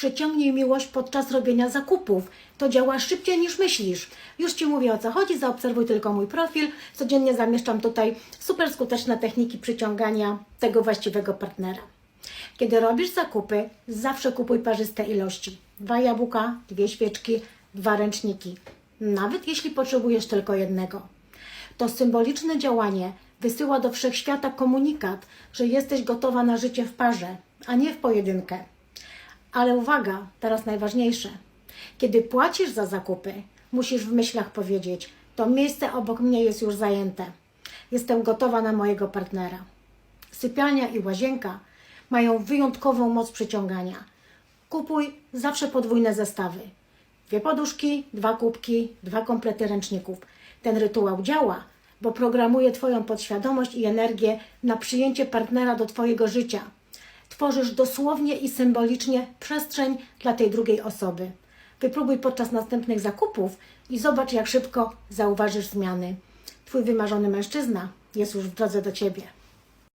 Przyciągnij miłość podczas robienia zakupów. To działa szybciej niż myślisz. Już Ci mówię o co chodzi, zaobserwuj tylko mój profil. Codziennie zamieszczam tutaj super skuteczne techniki przyciągania tego właściwego partnera. Kiedy robisz zakupy, zawsze kupuj parzyste ilości. Dwa jabłka, dwie świeczki, dwa ręczniki. Nawet jeśli potrzebujesz tylko jednego. To symboliczne działanie wysyła do wszechświata komunikat, że jesteś gotowa na życie w parze, a nie w pojedynkę. Ale uwaga, teraz najważniejsze. Kiedy płacisz za zakupy, musisz w myślach powiedzieć: To miejsce obok mnie jest już zajęte. Jestem gotowa na mojego partnera. Sypialnia i łazienka mają wyjątkową moc przyciągania. Kupuj zawsze podwójne zestawy. Dwie poduszki, dwa kubki, dwa komplety ręczników. Ten rytuał działa, bo programuje Twoją podświadomość i energię na przyjęcie partnera do Twojego życia. Tworzysz dosłownie i symbolicznie przestrzeń dla tej drugiej osoby. Wypróbuj podczas następnych zakupów i zobacz, jak szybko zauważysz zmiany. Twój wymarzony mężczyzna jest już w drodze do Ciebie.